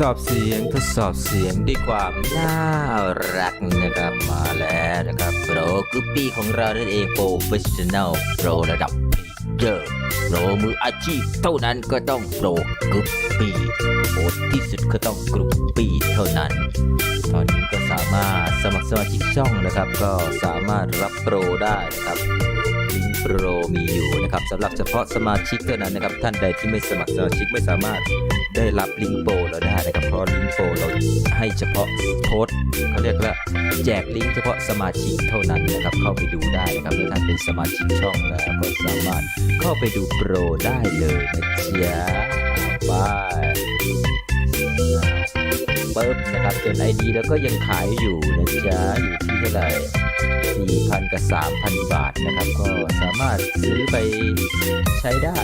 สอบเสียงทดสอบเสียงด้วยความน่ารักนะครับมาแล้วนะครับโปรกรุ๊ปปี้ของเรานั่นเองโปรเฟชชั่นแนลโปรระดับเพลเยอโปรมืออาชีพเท่านั้นก็ต้องโปรกรุ๊ปปี้โหดที่สุดก็ต้องกรุ๊ปปี้เท่านั้น ตอนนี้ก็สามารถสมัครสมาชิกช่องนะครับ ก็สามารถรับโปรได้นะครับลิงก์โปรมีอยู่นะครับสำหรับเฉพาะสมาชิกเท่านั้นนะครับ ท่านใดที่ไม่สมัครสมาชิกไม่สามารถ ได้รับลิงก์โปรเราได้นะครับเพราะลิงก์โปรเราให้เฉพาะโค้ดเขาเรียกว่าแจกลิงก์เฉพาะสมาชิกเท่านั้นนะครับเข้าไปดูได้นะครับเมื่อท่านเป็นสมาชิกช่องแล้วก็สามารถเข้าไปดูโปรได้เลยนะจ๊ะบายปึ๊บนะครับส่วนไอดีแล้วก็ยังขายอยู่นะจ๊ะอยู่ที่เท่าไหร่4,000 กับ 3,000 บาทนะครับ ก็สามารถซื้อไปใช้ได้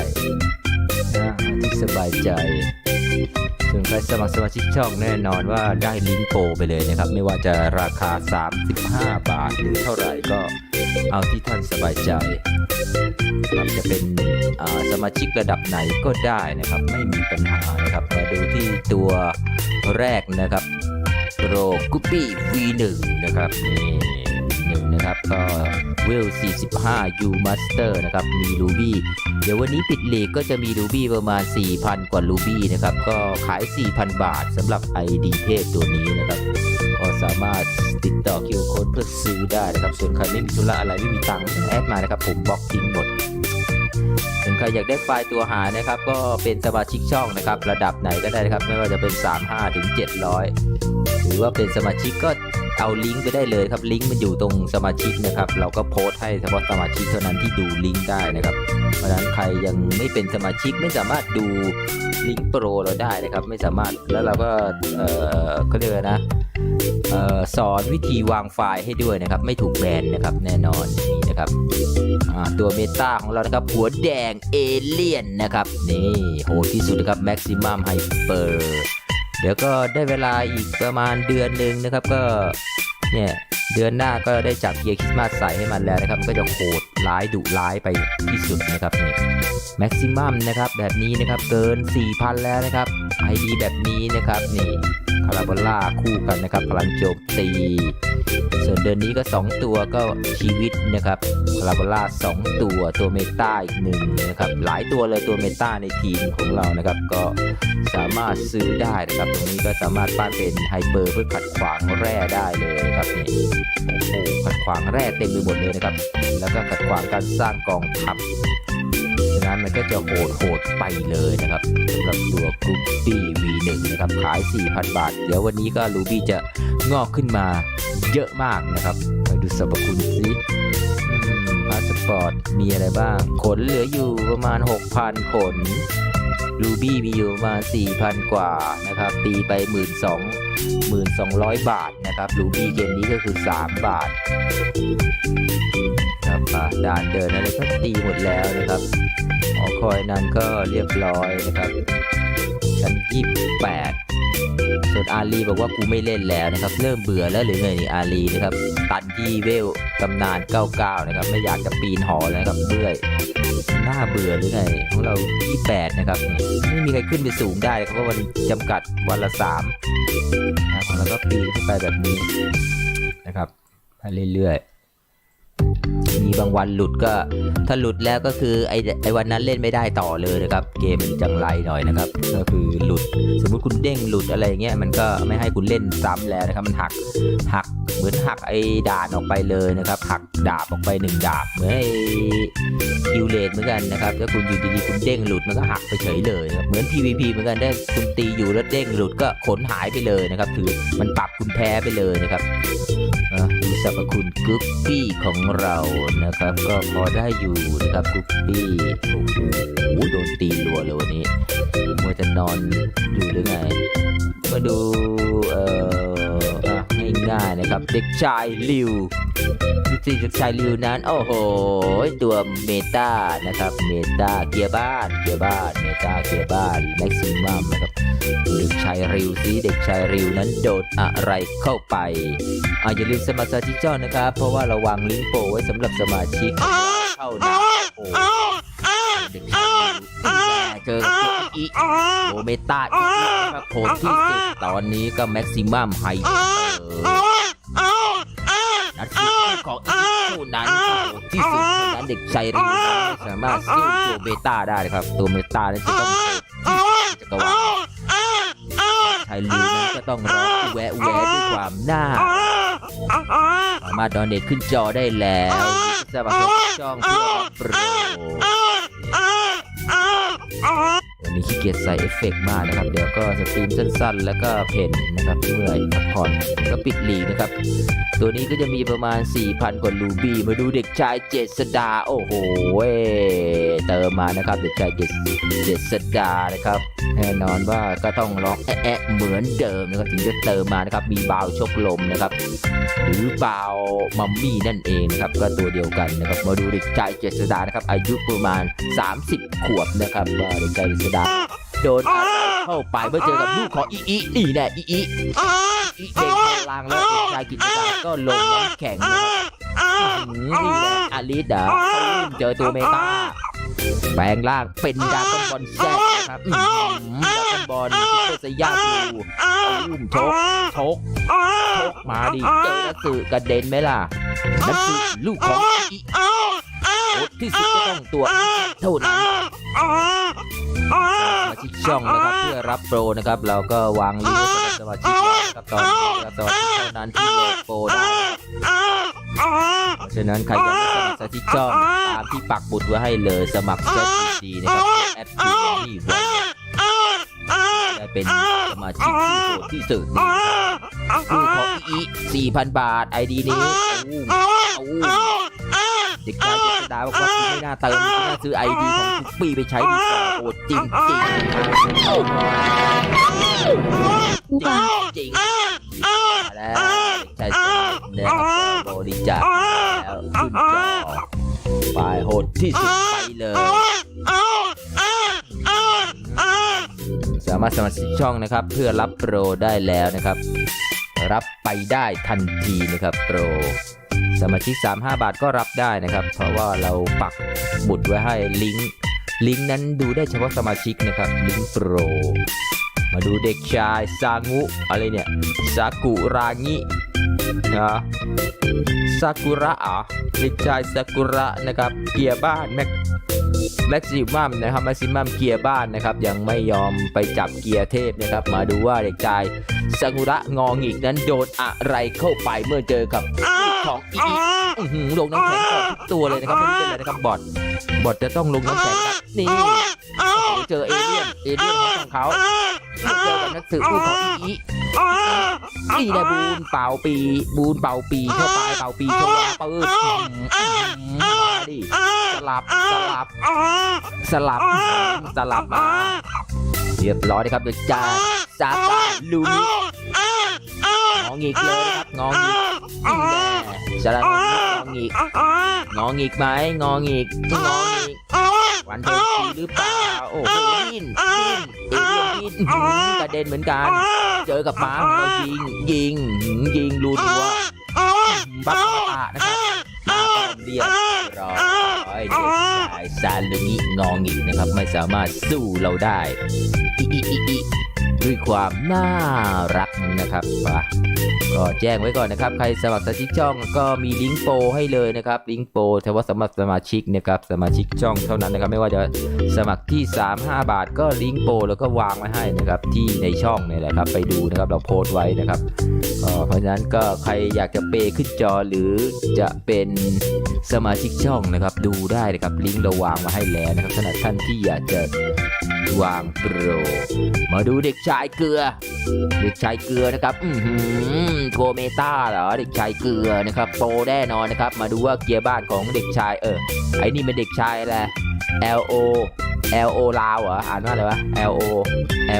นะที่สบายใจ ส่วนใครสมัครสมาชิกช่องแน่นอนว่าได้ลิงก์โปรไปเลยนะครับ ไม่ว่าจะราคา 35 บาทหรือเท่าไหร่ก็เอาที่ท่านสบายใจครับจะเป็นสมาชิกระดับไหนก็ได้นะครับ ไม่มีปัญหานะครับมาดูที่ตัวแรกนะครับโปรกุปปี้ V1 นะครับนี่ นะครับก็เวล 45 U Master นะครับ มีรูบี้เดี๋ยววันนี้ปิดเลกก็จะมีรูบี้ประมาณ 4,000 กว่ารูบี้นะครับ ก็ขาย 4,000 บาทสำหรับ ID เพตัวนี้นะครับ ก็สามารถติดต่อคิวโค้ดเพื่อซื้อได้นะครับ ส่วนใครไม่มีธุระอะไรไม่มีตังค์แอดมานะครับ ผมบล็อกทิ้งหมดส่วนใครอยากได้ไฟล์ตัวหานะครับ ก็เป็นสมาชิกช่องนะครับ ระดับไหนก็ได้นะครับ ไม่ว่าจะเป็น 35ถึง700 หรือว่าเป็นสมาชิกก็ เอาลิงก์ไปได้เลยครับลิงก์มันอยู่ตรงสมาชิกนะครับ เราก็โพสต์ให้เฉพาะสมาชิกเท่านั้นที่ดูลิงก์ได้นะครับ เพราะฉะนั้นใครยังไม่เป็นสมาชิกไม่สามารถดูลิงก์โปรเราได้นะครับ ไม่สามารถแล้วเราก็เออเขาเรียกนะออสอนวิธีวางไฟล์ให้ด้วยนะครับ ไม่ถูกแบนนะครับแน่นอนนี่นะครับตัวเมตาของเรานะครับ หัวแดงเอเลี่ยนนะครับ นี่โหดที่สุดนะครับแม็กซิมัมไฮ เดี๋ยวก็ได้เวลาอีกประมาณเดือนหนึ่งนะครับก็เนี่ยเดือนหน้าก็ได้จับเกียร์คริสต์มาสใส่ให้มันแล้วนะครับก็จะโหดร้ายดุร้ายไปที่สุดนะครับนี่แม็กซิมัมนะครับแบบนี้นะครับเกิน 4,000 แล้วนะครับไอดีแบบนี้นะครับนี่ คาราบล่าคู่กันนะครับพลังโจมตี ส่วนเดือนนี้ก็ 2 ตัวก็ชีวิตนะครับคาราบล่า2ตัวตัวเมตาอีกหนึ่งนะครับหลายตัวเลยตัวเมตาในทีมของเรานะครับก็สามารถซื้อได้นะครับตรงนี้ก็สามารถปั้นเป็นไฮเปอร์เพื่อขัดขวางแร่ได้เลยนะครับนี่โอ้โหขัดขวางแร่เต็มไปหมดเลยนะครับแล้วก็ขัดขวางการสร้างกองทัพ มันก็จะโหดโหดๆไปเลยนะครับสำหรับตัวกรุ๊ปปี้ V1 นะครับ ขาย 4,000 บาท เดี๋ยววันนี้ก็รูบี้จะงอกขึ้นมาเยอะมากนะครับไปดูสรรพคุณสิพาสปอร์ต มีอะไรบ้าง ขนเหลืออยู่ประมาณ 6,000 ขนรูบี้มีอยู่ประมาณ4,000 กว่านะครับ ตีไป 1 2 1 2 0 0 บาทนะครับรูบี้เกมนี้ก็คือ 3 บาทครับด่านเดินอะไรก็ตีหมดแล้วนะครับ คอยนั้นก็เรียบร้อยนะครับชั้น28ส่วนอาลีบอกว่ากูไม่เล่นแล้วนะครับ เริ่มเบื่อแล้วหรือไงนี่อาลีนะครับ ตันที่เวลตำนาน 99 นะครับ ไม่อยากจะปีนหอแล้วครับเบื่อยน่าเบื่อหรือไงของเรา28นะครับนี่ไม่มีใครขึ้นไปสูงได้เลยครับเพราะมันจำกัดวันละ3นะครับแล้วก็ปีนขึ้นไปแบบนี้นะครับไปเรื่อยๆ มีบางวันหลุดก็ถ้าหลุดแล้วก็คือไอไอวันนั้นเล่นไม่ได้ต่อเลยนะครับ เกมมันจังไรหน่อยนะครับ ก็คือหลุดสมมุติคุณเด้งหลุดอะไรเงี้ยมันก็ไม่ให้คุณเล่นซ้ำแล้วนะครับ มันหักหักเหมือนหักไอด่านออกไปเลยนะครับ หักดาบออกไปหนึ่งดาบเหมือนไอคิวเลนเหมือนกันนะครับถ้าคุณอยู่ดีๆคุณเด้งหลุดมันก็หักไปเฉยเลยนะครับเหมือน PVP เหมือนกันได้คุณตีอยู่แล้วเด้งหลุดก็ขนหายไปเลยนะครับ ถือมันปรับคุณแพ้ไปเลยนะครับ รรพคุณกุ๊ปปี้ของเรานะครับ ก็พอได้อยู่นะครับกุ๊ปปี้โอ้โหโดนตีรัวเลยวันนี้มัวจะนอนอยู่หรือไง มาดูเอ่อ ง่ายนะครับ เด็กชายลิววิธีเด็กชายลิวนั้น โอ้โห ตัวเมตานะครับ เมตาเกียร์บ้าน เกียร์บ้าน เมตาเกียร์บ้านแม็กซิมัมนะครับเด็กชายริวซิเด็กชายริวนั้นโดนอะไรเข้าไปอะอย่าลืมสมัครสมาชิกเจ้านะครับ เพราะว่าเราวางลิงก์โปรไว้สำหรับสมาชิกเท่านั้นโอ้เด็กชายริวเจอ อีโอเมตาอีนะครับโหดที่สุดตอนนี้ก็แม็กซิมัมไฮเปอร์นัดสุดของอีเท่านั้นโหดที่สุดเท่านั้นเด็กชายรีนะไม่สามารถสู้ตัวเบต้าได้นะครับ ตัวเบต้านั้นจะต้องโหดที่สุดในจักรวาลชายลีนั้นก็ต้องร้องแวะแวะด้วยความน่ารักสามารถดอนเดตขึ้นจอได้แล้วสมัครช่องเพื่อรับโปรวั นี้ขี้เกียจใส่เอฟเฟกต์มากนะครับ เดี๋ยวก็สตรีมสั้นๆ แล้วก็เพนนะครับเมื่อยพักผ่อนก็ปิดลีกนะครับ ตัวนี้ก็จะมีประมาณ 4,000 กว่าลูบี้มาดูเด็กชายเจษดา โอ้โหเติมมานะครับเด็กชายเจษเจษดานะครับแน่นอนว่าก็ต้องร้องแอะแอะเหมือนเดิมนะครับถึงจะเติมมานะครับมีบาวชกลมนะครับ หรือบาวมัมมี่นั่นเองนะครับก็ตัวเดียวกันนะครับมาดูเด็กชายเจษดานะครับอายุประมาณ 30 ขวบนะครับเด็กชายเจษดาโดนอะไรเข้าไปเมื่อเจอกับลูกของอีอีนี่แน่อีอีอีเด็กพลังแล้วเด็กชายกิจดาก็ลงน้ำแข็งนี่แหละอลิสเดอเจอตัวเมตาแปลงร่างเป็นดราก้อนบอลแซดนะครับอื้อหือดราก้อนบอลซุปเปอร์ไซย่าดูอุ้มชกชกชกมาดิเจอนักสือกระเด็นไหมล่ะนักสือลูกของอีโอ้ที่สุดก็ต้องตัวเท่านั้น ชิกช่องนะครับเพื่อรับโปรนะครับเราก็วางลิงก์ไว้สำหรับสมาชิกนะครับตอนนี้นะครับตอนที่เท่านั้นที่โหลดโปรได้เพราะฉะนั้นใครอยากสมัครสมาชิกช่องตามที่ปักบุตรไว้ให้เลยสมัครเซตดีนะครับแอดทีนี่ไว้ได้เป็นสมาชิกที่โหดที่สุดนี่ครับคู่ของอีสี่พันบาทไอดีนี้อู้อู้ เด็กชายเจษดาบอกว่าคุณไม่น่าเติมคุณน่าซื้อไอดีของทุกปีไปใช้ดีกว่าโหดจริงจริงๆอุบาจริงแล้วใช่ใช่นะครับบริจาคแล้วขึ้นจอไปโหดที่สุดไปเลยสามารถสมัครช่องนะครับ เพื่อรับโปรได้แล้วนะครับ รับไปได้ทันทีนะครับโปร สมาชิก 35 บาทก็รับได้นะครับ เพราะว่าเราปักบุตรไว้ให้ลิงก์ลิงก์นั้นดูได้เฉพาะสมาชิกนะครับ ลิงก์โปร มาดูเด็กชายซางุอะไรเนี่ยซากุรางินะซากุระอะเด็กชายซากุระนะครับ เกียร์บ้านแม็ก แม็กซิมัมนะครับแม็กซิมัมเกียร์บ้านนะครับยังไม่ยอมไปจับเกียร์เทพนะครับมาดูว่าเด็กชายซากุระงองิกนั้นโดนอะไรเข้าไปเมื่อเจอกับของอีอีอื้อหือลงน้ำแข็งก่อนทุกตัวเลยนะครับไม่เป็นอะไรนะครับบอดบอดจะต้องลงน้ำแข็งครับนี่เจอเอเลี่ยนเอเลี่ยนของเขา เจอกับนักสืบลูกของอีอีนี่แหละบูนเป่าปี บูนเป่าปีเข้าไปเป่าปีโชว์ปืนมาดิสลับสลับ สลับสลับมาเรียบร้อยนะครับเดี๋ยวจ้าซาตาลูนิงองิกเลยนะครับงองิกนี่แน่สลับงองิกงองิกไหมงองิกงองิก วันโดนตีหรือเปล่าโอ้โหดิ้นดิ้นเอเลี่ยนดิ้นอื้อหือกระเด็นเหมือนกัน เจอกับม้าของเรายิงยิงหืมยิงรูตัวบัคมาตานะครับมาก็เรียบร้อยเด็กชายซาลุงิงองินะครับ ไม่สามารถสู้เราได้อิอิอิอิ ด้วยความน่ารักนะครับก็แจ้งไว้ก่อนนะครับ ใครสมัครสมาชิกช่องก็มีลิงก์โปรให้เลยนะครับ ลิงก์โปรแต่ว่าสำหรับสมาชิกนะครับ สมาชิกช่องเท่านั้นนะครับ ไม่ว่าจะสมัครที่ 3-5 บาท ก็ลิงก์โปรแล้วก็วางไว้ให้นะครับ ที่ในช่องนี่แหละครับ ไปดูนะครับ เราโพสต์ไว้นะครับ เพราะฉะนั้นก็ใครอยากจะเปย์ขึ้นจอหรือจะเป็นสมาชิกช่องนะครับ ดูได้นะครับ ลิงก์เราวางมาให้แล้วนะครับสำหรับท่านที่อยากจะ วางโปร มาดูเด็กชายเกลือ เด็กชายเกลือนะครับ อืมโกเมตาเหรอ เด็กชายเกลือนะครับโปรแน่นอนนะครับ มาดูว่าเกียร์บ้านของเด็กชายเออ ไอ้นี่เป็นเด็กชายแหละ L O L O ลาวเหรออ่านว่าอะไรวะ L O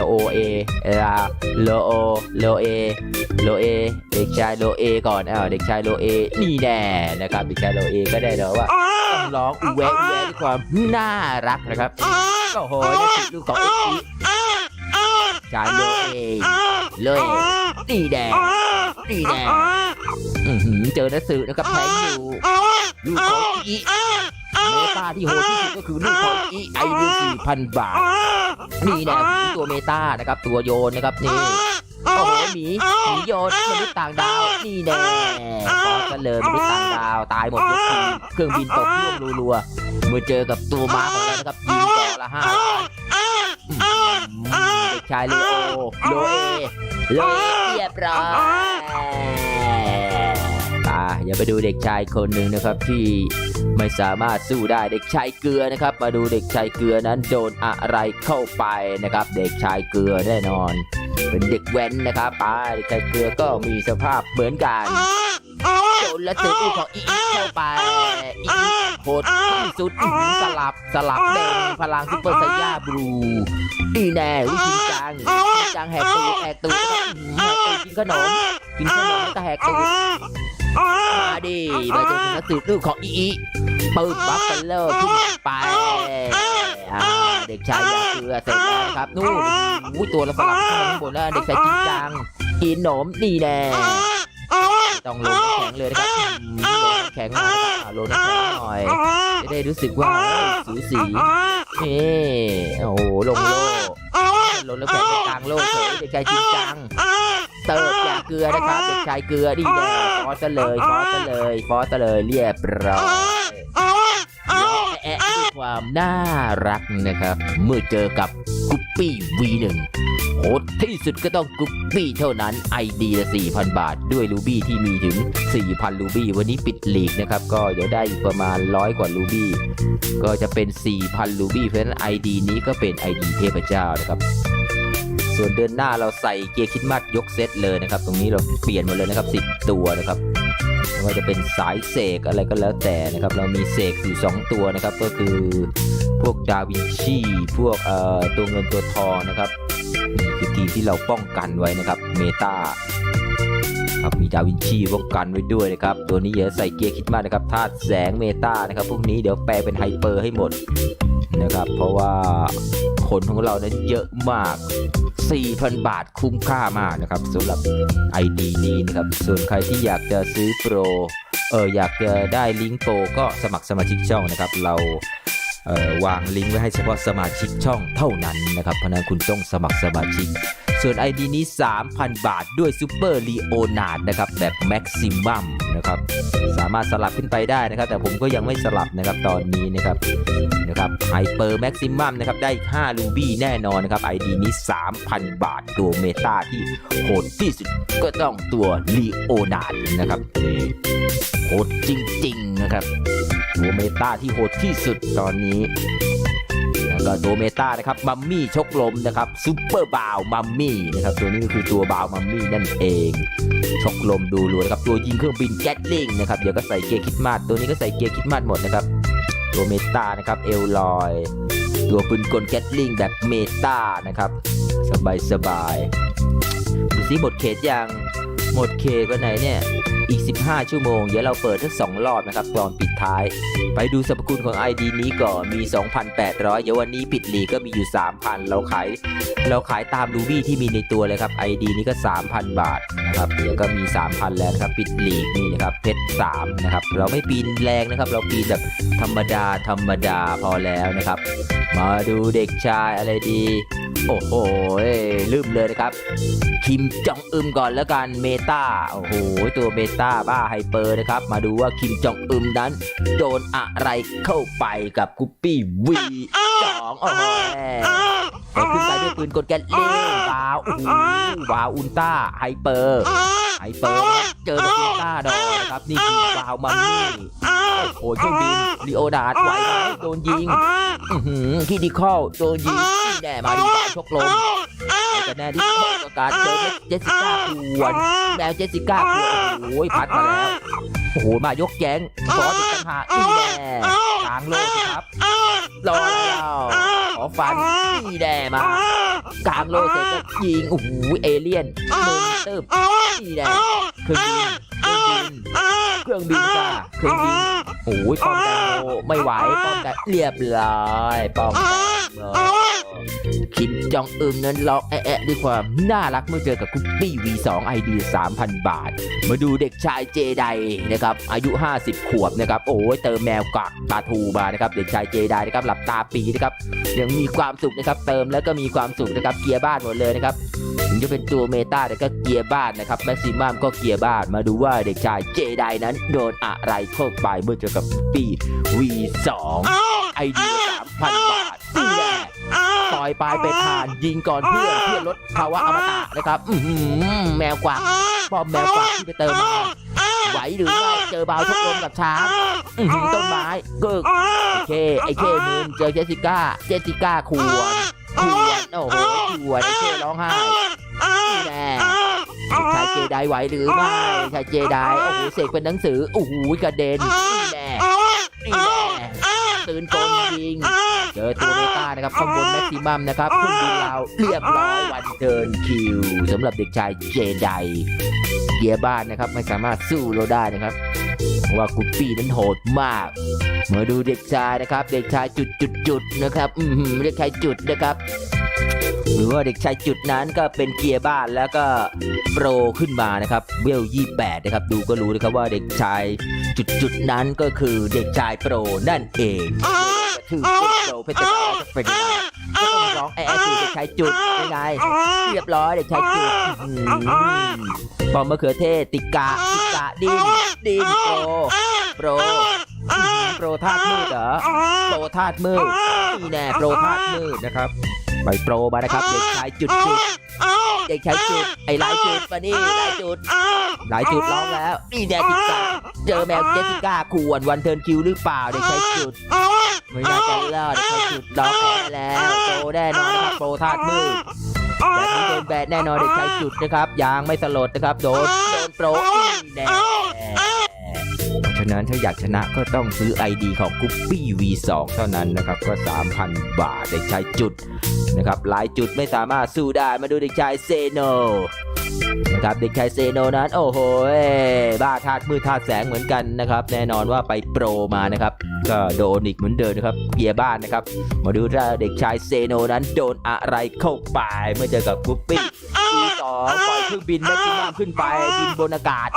L O A ลาโลโอโลเอโลเอเด็กชายโลเอก่อนอ่าเด็กชายโลเอนี่แน่นะครับเด็กชายโลเอก็ได้เนาะว่าต้องร้องอุแวะอุแวะด้วยความน่ารักนะครับก็โหยนั่นคือลูกของเอ็กซ์ชายโลเอเลยนี่แดงนี่แดงอื้อหือเจอหนังสือนะครับแทงอยู่ลูกของอี เมตาที่โหดที่สุดก็คือลูกของอีไอเดีสี่พันบาท นี่แนวตัวเมตานะครับตัวโยนนะครับนี่โอ้โหหมีหมีโยนมนุษย์ต่างดาวนี่แน่ฟอกันเลยมนุษย์ต่างดาวตายหมดยกทีมเครื่องบินตกร่วงรัวๆเมื่อเจอกับตัวม้าของเรานะครับยิงแกะละห้าล้านเด็กชายเลโอโลเอโลเอเรียบร้อย อย่าไปดูเด็กชายคนหนึ่งนะครับที่ไม่สามารถสู้ได้เด็กชายเกลือนะครับ มาดูเด็กชายเกลือนั้นโดนอะไรเข้าไปนะครับ เด็กชายเกลือแน่นอน เป็นเด็กแว้นนะครับป้าเด็กชายเกลือก็มีสภาพเหมือนกันโดนและซื้อลูกของอีเข้าไปอีโหดที่สุดสลับสลับแดงพลังซุปเปอร์ไซย่าบลูอีแน่วิชินจังชินจังแหกตูแหกตูแล้วก็อื้อหือแหกตูกินขนมกินขนมแล้วก็แหกตู มาดิมาจอคุณนักสืบลูกของอีอีปืนบัฟกันเลอร์ขึ้นไปเด็กชายยาเกลือเสร็จแล้วครับนู่นอู้ตัวละสลับข้างบนแล้วเด็กชายจริงจังกินหนมนี่แน่ต้องลงแข็งเลยนะครับลงแข็งมานะครับอ่าลงน้ำแข็งหน่อย จะได้รู้สึกว่าสูสีนี่โอ้โหลงโล่ลงน้ำแข็งกลางโล่เฉยเด็กชายจริงจัง เติร์ดยาเกลือนะครับเด็กชายเกลือนี่แน่ฟอสซะเลยฟอสซะเลยฟอสซะเลยเรียบร้อยแอะด้วยความน่ารักนะครับ เมื่อเจอกับกุปปี้ V1 โหดที่สุดก็ต้องกุปปี้เท่านั้น ID ละ4,000 บาท ด้วยรูบี้ที่มีถึง 4,000 รูบี้ วันนี้ปิดลีกนะครับ ก็เดี๋ยวได้อีกประมาณ100กว่ารูบี้ ก็จะเป็น 4,000 รูบี้ เพราะฉะนั้น ID นี้ก็เป็น ID เทพเจ้านะครับ ส่วนเดือนหน้าเราใส่เกียร์คิดมัดยกเซตเลยนะครับ ตรงนี้เราเปลี่ยนหมดเลยนะครับ 10 ตัวนะครับไม่ว่าจะเป็นสายเสกอะไรก็แล้วแต่นะครับ เรามีเสกอยู่ 2 ตัวนะครับ ก็คือพวกดาวินชีพวกเอ่อตัวเงินตัวทองนะครับนี่คือทีมที่เราป้องกันไว้นะครับ เมตาครับมีดาวินชีป้องกันไว้ด้วยนะครับ ตัวนี้เดี๋ยวใส่เกียร์คิดมากนะครับธาตุแสงเมตานะครับ พวกนี้เดี๋ยวแปลเป็นไฮเปอร์ให้หมด นะครับ เพราะว่าคนของเรานั้นเยอะมาก 4,000 บาทคุ้มค่ามากนะครับสำหรับ ID นี้นะครับ ส่วนใครที่อยากจะซื้อโปรเอออยากจะได้ลิงก์โปรก็สมัครสมาชิกช่องนะครับ เรา วางลิงก์ไว้ให้เฉพาะสมาชิกช่องเท่านั้นนะครับเพราะนั้นคุณต้องสมัครสมาชิก ส่วน ID นี้ 3,000 บาทด้วยซูเปอร์ลีโอนาดนะครับแบบแม็กซิมัมนะครับสามารถสลับขึ้นไปได้นะครับ แต่ผมก็ยังไม่สลับนะครับตอนนี้นะครับนะครับไฮเปอร์แม็กซิมัมนะครับได้อีก5ลูบี้แน่นอนนะครับ ID นี้ 3,000 บาทตัวเมตาที่โหดที่สุดก็ต้องตัวลีโอนาดนะครับโหดจริง ๆ นะครับ ตัวเมตาที่โหดที่สุดตอนนี้ แล้วก็ตัวเมตานะครับมัมมี่ชกลมนะครับซูเปอร์บาวมัมมี่นะครับตัวนี้ก็คือตัวบาวมัมมี่นั่นเองชกลมดูรัวนะครับตัวยิงเครื่องบินแก๊ตลิงนะครับเดี๋ยวก็ใส่เกียร์คิดมาสตัวนี้ก็ใส่เกียร์คิดมาสหมดนะครับตัวเมตานะครับเอลลอยตัวปืนกลแก๊ตลิงแบบเมตานะครับสบายสบายดูสิหมดเขตยังหมดเขตวันไหนเนี่ย อีก 15 ชั่วโมง เดี๋ยวเราเปิดทั้งสองรอบนะครับตอนปิดท้าย ไปดูสรรพคุณของ ID นี้ก่อนมี 2,800 เดี๋ยววันนี้ปิดหลีกก็มีอยู่ 3,000 เราขาย เราขายตามรูบี้ที่มีในตัวเลยครับ ID นี้ก็ 3,000 บาทนะครับเดี๋ยวก็มี 3,000 แล้วครับปิดหลีกนี่นะครับเพชร3นะครับเราไม่ปีนแรงนะครับ เราปีนแบบธรรมดาธรรมดาพอแล้วนะครับ มาดูเด็กชายอะไรดี โอ้โหลืมเลยนะครับ คิมจองอึมก่อนแล้วกันเมตาโอ้โหตัวเมตาบ้าไฮเปอร์นะครับ มาดูว่าคิมจองอึมนั้น โดนอะไรเข้าไปกับกุปปี้วีสองโอ้โหเขาขึ้นไปด้วยปืนกลแกนเล่วาวโอ้โหวาวอุลต้าไฮเปอร์ไฮเปอร์นะเจอกับอุลต้าดอนะครับนี่คือวาวมันนี่โอ้โหเครื่องบินลีโอดาร์ดไหวไหมโดนยิงคิดิคอลโดนยิงนี่แน่มาดีบาชกลมแต่แน่ที่เข้า กับการเจอเจสสิก้าขวนแนวเจสสิก้าขวนโอ้โหพัดมาแล้วโอ้โหมายกแก๊งฟอสอีกต่างหากนี่แน่กลางโลกสิครับรอแล้วขอฟันนี่แน่มากลางโลกเสร็จก็ยิงโอ้โหเอเลี่ยนมึงตึบนี่แน่เครื่องบิน เครื่องบินจ้าเครื่องบินโอ้ยป้อมแตงโมไม่ไหวป้อมแตงเรียบร้อยป้อมแตงโมคิมจองอึมนั้นร้องแอะด้วยความน่ารักเมื่อเจอกับคุปปี้ V2 ID 3,000 บาท มาดูเด็กชายเจไดนะครับอายุ 50 ขวบนะครับโอ้ยเติมแมวกักปลาทูมานะครับเด็กชายเจไดนะครับหลับตาปีนะครับยังมีความสุขนะครับเติมแล้วก็มีความสุขนะครับเกียร์บ้านหมดเลยนะครับ ถึงจะเป็นตัวเมตาแต่ก็เกียร์บ้านนะครับแม็กซิมัมก็เกียร์บ้านมาดูว่าเด็กชายเจไดนั้นโดนอะไรเข้าไปเมื่อเจอกับปี V2 ไอเดีย3,000บาทนี่แหละต่อยปลายเป็ดผ่านยิงก่อนเพื่อนเพื่อนลดภาวะอมตะนะครับอื้อหือแมวกวักป้อมแมวกวักที่ไปเติมมาไหวหรือไม่เจอบาวชกลมกับช้างต้นไม้กึกไอเคไอเคมืนเจอเจสิก้าเจสิก้าขวนขวน โอ้โหขวนไอเคร้องไห้นี่แน่ชายเจไดไหวหรือไม่ชายเจไดโอ้โหเสกเป็นหนังสือโอ้โหกระเด็นนี่แน่นี่แน่ตื่นกลนยิงเจอตัวเมตานะครับข้างบนแม็กซิมัมนะครับขึ้นบินเราเรียบร้อยวันเดินคิวสำหรับเด็กชายเจไดเกียร์บ้านนะครับไม่สามารถสู้เราได้นะครับเพราะว่ากุปปี้นั้นโหดมาก มาดูเด็กชายนะครับ เด็กชายจุดจุดจุดๆๆนะครับ อือหือเด็กชายจุดนะครับ หรือว่าเด็กชายจุดนั้นก็เป็นเกียร์บ้านแล้วก็โปรขึ้นมานะครับเวล28นะครับดูก็รู้นะครับว่าเด็กชายจุดจุดนั้นก็คือเด็กชายโปรนั่นเองกระทืบเด็กโปรเพชรจ้าเป็นยังไงก็ต้องร้องแอะคือเด็กชายจุดยังไงเรียบร้อยเด็กชายจุดอื้อหือปอมมะเขือเทศติกะติกะดินดินโปรโปรโปรธาตุมืดเหรอโปรธาตุมืดนี่แน่โปรธาตุมืดนะครับ ไปโปรมานะครับเด็กชายจุดจุดเด็กชายจุดไอ้ลายจุดมานี่ลายจุดหลายจุดร้องแล้วนี่แน่ติกะเจอแมวเจสสิก้าขวนวันเทิร์นคิวหรือเปล่าเด็กชายจุดไม่น่าจะรอดเขาจุดล็อกแพ้แล้วโปรแน่นอนนะครับโปรธาตุมืดแบบนี้โดนแบนแน่นอนเด็กชายจุดนะครับยางไม่สลดนะครับโดนโดนโปรนี่แน่เพราะ ฉะนั้นถ้าอยากชนะก็ต้องซื้อ ID ของกุปปี้ V2 เท่านั้นนะครับ ก็ 3,000 บาทเด็กชายจุดนะครับหลายจุดไม่สามารถสู้ได้มาดูเด็กชายเซโน นะครับเด็กชายเซโนนั้นโอ้โหบ้าธาตุมืดธาตุแสงเหมือนกันนะครับ แน่นอนว่าไปโปรมานะครับ ก็โดนอีกเหมือนเดิมนะครับเกียร์บ้านนะครับ มาดูว่าเด็กชายเซโนนั้นโดนอะไรเข้าไปเมื่อเจอกับกุปปี้ปีสองปล่อยเครื่องบินแม็กซิมัมขึ้นไปบินบนอากาศ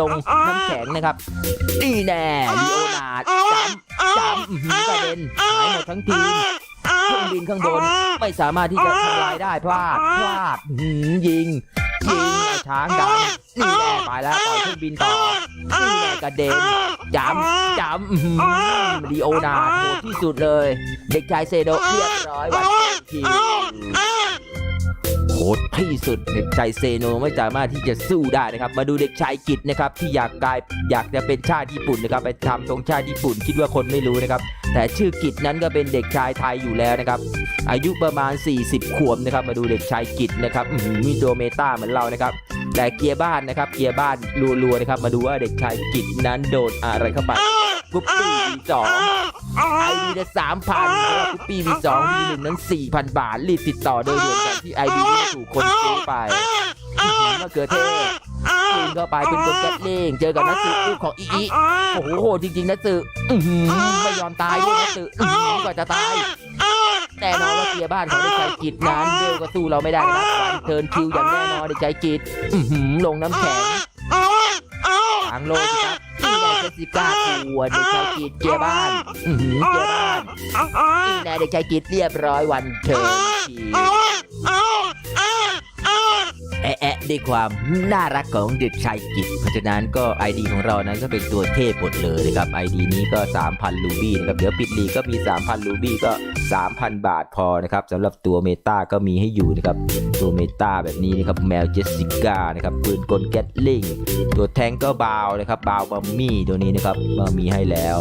ลงน้ำแข็งนะครับนี่แน่ลีโอนาร์ดจำจำอื้อหือกระเด็นหายหมดทั้งทีม เครื่องบินข้างบนไม่สามารถที่จะทำลายได้พลาดพลาดอื้อหือยิงยิงไอ้ช้างดำนี่แน่ไปแล้วปล่อยเครื่องบินต่อนี่แน่กระเด็นจำจำอื้อหือลีโอนาร์ดโหดที่สุดเลย เด็กชายเซโดเรียบร้อยวันเต็มคิวโห ดที่สุดเด็กชายเซโนไม่สามารถที่จะสู้ได้นะครับ มาดูเด็กชายกิจนะครับที่อยากกลายอยากจะเป็นชาติญี่ปุ่นนะครับไปทำตรงชาติญี่ปุ่น คิดว่าคนไม่รู้นะครับ แต่ชื่อกิจนั้นก็เป็นเด็กชายไทยอยู่แล้วนะครับ อายุประมาณ 40 ขวบนะครับ มาดูเด็กชายกิจนะครับมีตัวเมตาเหมือนเรานะครับแต่เกียร์บ้านนะครับเกียร์บ้านรัวๆนะครับมาดูว่าเด็กชายกิจนั้นโดนอะไรเข้าไป กุ๊ปปี้วีสองไอดีละสามพันกุ๊ปปี้วีสองวีหนึ่งนั้นสี่พันบาท รีบติดต่อโดยด่วนกันที่ไอดีที่ถูกคนซื้อไปอื้อหือมะเขือเทศยิงเข้าไปเป็นคนแก๊ตลิงเจอกับนัทสึลูกของอีอีโอ้โหโหดจริงๆนัทสึอื้อหือไม่ยอมตายด้วยนัทสึอื้อหือกว่าจะตายแน่นอนว่าเกียร์บ้านของเด็กชายกิจนั้นเบลก็สู้เราไม่ได้นะครับวันเทิร์นคิวอย่างแน่นอนเด็กชายกิจอื้อหือลงน้ำแข็งทางโลสิครับนี่แน่เจ สสิก้าทัวเด็กชายกิจเจียบ้านอื้อหือเกียบ้านนี่แน่เด็กชายกิจเรียบร้อยวันเทิงที แอะแอะด้วยความน่ารักของเด็กชายกิจเพราะฉะนั้นก็ ID ของเรานั้นก็เป็นตัวเทพหมดเลยนะครับ ID นี้ก็ 3,000 ลูบี้นะครับ เดี๋ยวปิดลีก็มี 3,000 ลูบี้ก็ 3,000 บาทพอนะครับสำหรับตัวเมตาก็มีให้อยู่นะครับ ตัวเมตาแบบนี้นะครับ แมวเจสสิก้านะครับ ปืนกลแกตลิง ตัวแทงก็บาวนะครับ บาวบัมมี่ตัวนี้นะครับก็มีให้แล้ว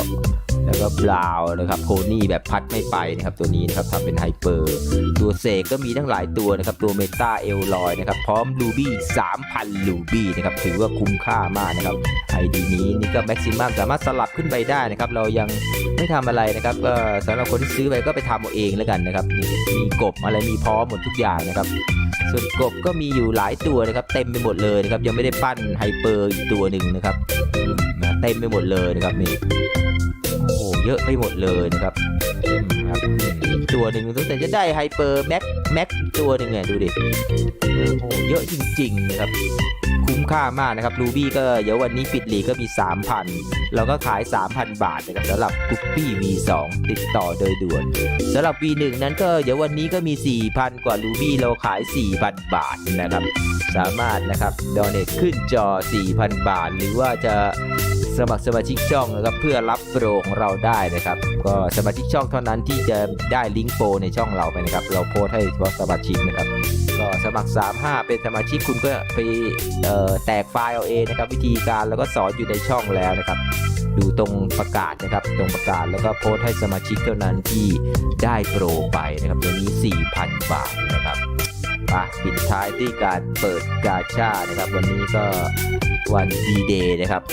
แล้วก็บราวนะครับโคนี่แบบพัดไม่ไปนะครับตัวนี้นะครับทำเป็นไฮเปอร์ตัวเสกก็มีทั้งหลายตัวนะครับตัวเมตาเอลลอยนะครับพร้อมลูบี้3,000ลูบี้นะครับถือว่าคุ้มค่ามากนะครับไอดีนี้นี่ก็แม็กซิมัมสามารถสลับขึ้นไปได้นะครับเรายังไม่ทำอะไรนะครับก็สำหรับคนที่ซื้อไปก็ไปทำเอาเองแล้วกันนะครับมีกบอะไรมีพร้อมหมดทุกอย่างนะครับส่วนกบก็มีอยู่หลายตัวนะครับเต็มไปหมดเลยนะครับยังไม่ได้ปั้นไฮเปอร์อีกตัวหนึ่งนะครับเต็มไปหมดเลยนะครับนี่ เยอะไปหมดเลยนะครับครับอีกตัวหนึ่งตั้งแต่จะได้ไฮเปอร์แม็กแม็กตัวหนึ่งไงดูดิโอ้โหเยอะจริงๆนะครับคุ้มค่ามากนะครับรูบี้ก็เดี๋ยววันนี้ปิดลีก็มี 3,000 เราก็ขาย 3,000 บาทนะครับสำหรับกุปปี้ V2 ติดต่อโดยด่วนสำหรับ V1 นั้นก็เดี๋ยววันนี้ก็มี 4,000 กว่ารูบี้เราขาย 4,000 บาทนะครับ สามารถนะครับดอนเนทขึ้นจอ 4,000 บาท หรือว่าจะสมัครสมาชิกช่องนะครับเพื่อรับโปรของเราได้นะครับ ก็สมาชิกช่องเท่านั้นที่จะได้ลิงก์โปรในช่องเราไปนะครับ เราโพสให้เฉพาะสมาชิกนะครับ ก็สมัคร 35 เป็นสมาชิกคุณก็ไปเอ่อแตกไฟล์เอาเองนะครับ วิธีการแล้วก็สอนอยู่ในช่องแล้วนะครับ ดูตรงประกาศนะครับ ตรงประกาศแล้วก็โพสให้สมาชิกเท่านั้นที่ได้โปรไปนะครับตัวนี้ 4,000 บาทนะครับ มาปิดท้ายที่การเปิดกาชานะครับ วันนี้ก็วันดีเดย์นะครับ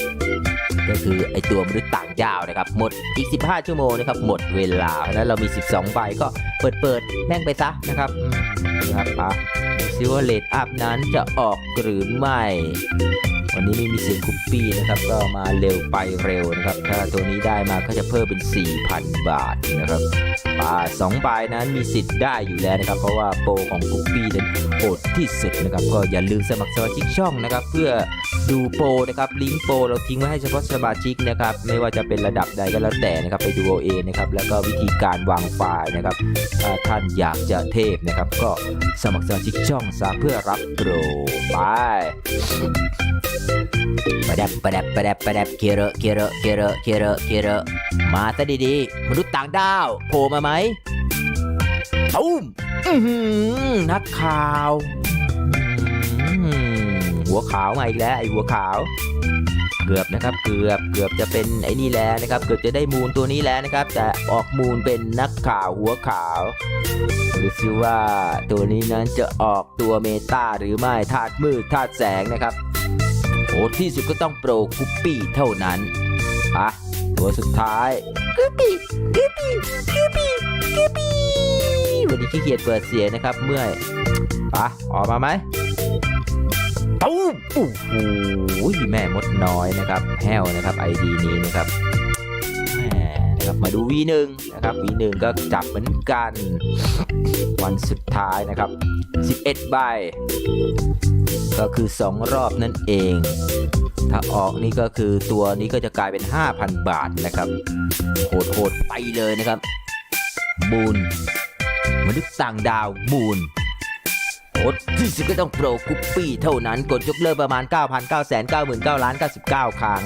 ก็คือไอตัวมนุษย์ต่างดาวนะครับ หมดอีก 15 ชั่วโมงนะครับ หมดเวลาเพราะฉะนั้นเรามี 12 ใบก็เปิดเปิดแม่งไปซะนะครับนะครับอะซิว่าเลดอัพนั้นจะออกหรือไม่ วันนี้ไม่มีเสียงคุปปี้นะครับ ก็มาเร็วไปเร็วนะครับ ถ้าตัวนี้ได้มาก็จะเพิ่มเป็น 4,000 บาทนะครับาสองใบนั้นมีสิทธิ์ได้อยู่แล้วนะครับ เพราะว่าโปรของกุ๊กปี้นั้นโหดที่สุดนะครับ ก็อย่าลืมสมัครสมาชิกช่องนะครับ เพื่อดูโปรนะครับลิงก์โปรเราทิ้งไว้ให้เฉพาะสมาชิกนะครับไม่ว่าจะเป็นระดับใดก็แล้วแต่นะครับไปดูเอาเองนะครับแล้วก็วิธีการวางไฟล์นะครับถ้าท่านอยากจะเทพนะครับ ก็สมัครสมาชิกช่องซะเพื่อรับโปรไปประดับประดับประดับประดับเกเรเกเรเกเรเกเรเกเรมาซะดีๆมนุษย์ต่างดาวโผล่มาไหมตุ้มอื้อหือนักข่าว หัวขาวมาอีกแล้วไอหัวขาว เกือบนะครับเกือบเกือบจะเป็นไอ้นี่แล้วนะครับ เกือบจะได้มูลตัวนี้แล้วนะครับ แต่ออกมูลเป็นนักข่าวหัวขาวดูซิว่าตัวนี้นั้นจะออกตัวเมตาหรือไม่ธาตุมืดธาตุแสงนะครับโหดที่สุดก็ต้องโปรคุปปี้เท่านั้นปะตัวสุดท้ายกุปปี้กุปปี้กุปปี้กุปปี้วันนี้ขี้เกียจเปิดเสียงนะครับ เมื่อยปะออกมาไหม ตูมโอ้โหแม่มดน้อยนะครับแห้วนะครับไอดีนี้นะครับแหมนะครับมาดู V1 นะครับ V1 ก็จับเหมือนกัน วันสุดท้ายนะครับ 11 ใบ ก็คือ 2 รอบนั่นเอง ถ้าออกนี่ก็คือตัวนี้ก็จะกลายเป็น 5,000 บาทนะครับ โหดๆไปเลยนะครับ บูนมนุษย์ต่างดาวบูน โหดที่สุดก็ต้องโปรกุปปี้เท่านั้น กดยกเลิกประมาณ 9 9 9 9 9ล้าน99 ครั้ง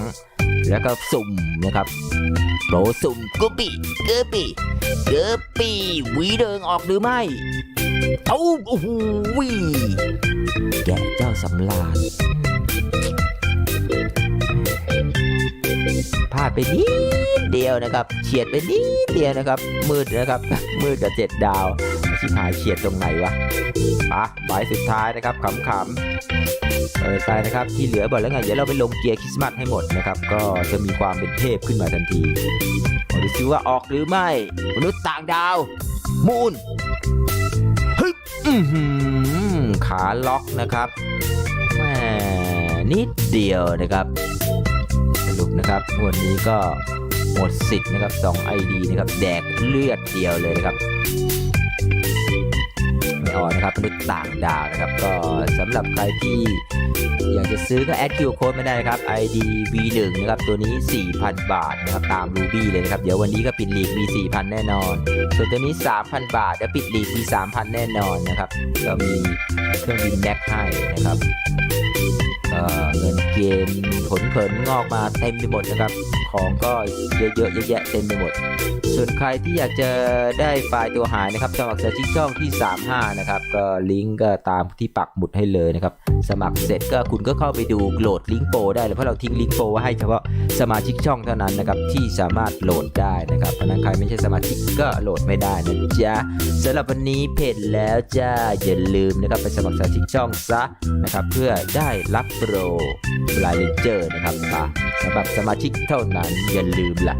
แล้วก็สุ่มนะครับโปรสุ่มกุปปี้กุปปี้กุปปี้หวีเดิงออกหรือไม่ เอาโอ้โหแกะเจ้าสำราญพลาดไปนิดเดียวนะครับ เฉียดไปนิดเดียวนะครับ มืดนะครับ มืดกับเจ็ดดาว หายเฉียดตรงไหนวะอะใบสุดท้ายนะครับขำๆเปิดไปนะครับที่เหลือบอกแล้วไงเดี๋ยวเราไปลงเกียร์คริสต์มาสให้หมดนะครับก็จะมีความเป็นเทพขึ้นมาทันทีมาดูซิว่าออกหรือไม่ มนุษย์ต่างดาว มูนฮึบอื้อหือขาล็อกนะครับแหมนิดเดียวนะครับสรุปนะครับวันนี้ก็หมดสิทธิ์นะครับ2 ID นะครับแดกเลือดเดียวเลยนะครับ อนะครับมนุษย์ต่างดาวนะครับ ก็สำหรับใครที่อยากจะซื้อก็แอดคิวโค้ดไม่ได้นะครับ ID V1 นะครับ ตัวนี้ 4,000 บาทนะครับ ตามรูบี้เลยนะครับ เดี๋ยววันนี้ก็ปิดลีกมี 4,000 แน่นอน ส่วนตัวนี้ 3,000 บาทแล้วปิดลีกมี 3,000 แน่นอนนะครับ ก็มีเครื่องบินแม็กให้นะครับ ก็เงินเกมผลเขินงอกมาเต็มไปหมดนะครับ ของก็เยอะๆเยอะแยะเต็มไปหมด ส่วนใครที่อยากจะได้ไฟล์ตัวหายนะครับสมัครสมาชิกช่องที่ 35 นะครับ ก็ลิงก์ก็ตามที่ปักหมุดให้เลยนะครับ สมัครเสร็จก็คุณก็เข้าไปดูโหลดลิงก์โปรได้เลยเพราะเราทิ้งลิงก์โปรไว้ให้เฉพาะสมาชิกช่องเท่านั้นนะครับที่สามารถโหลดได้นะครับเพราะนั้นใครไม่ใช่สมาชิกก็โหลดไม่ได้นะจ๊ะสำหรับวันนี้เพจแล้วจ้าอย่าลืมนะครับไปสมัครสมาชิกช่องซะนะครับเพื่อได้รับโปรไลเลนเจอร์นะครับสำหรับสมาชิกเท่านั้นอย่าลืมล่ะ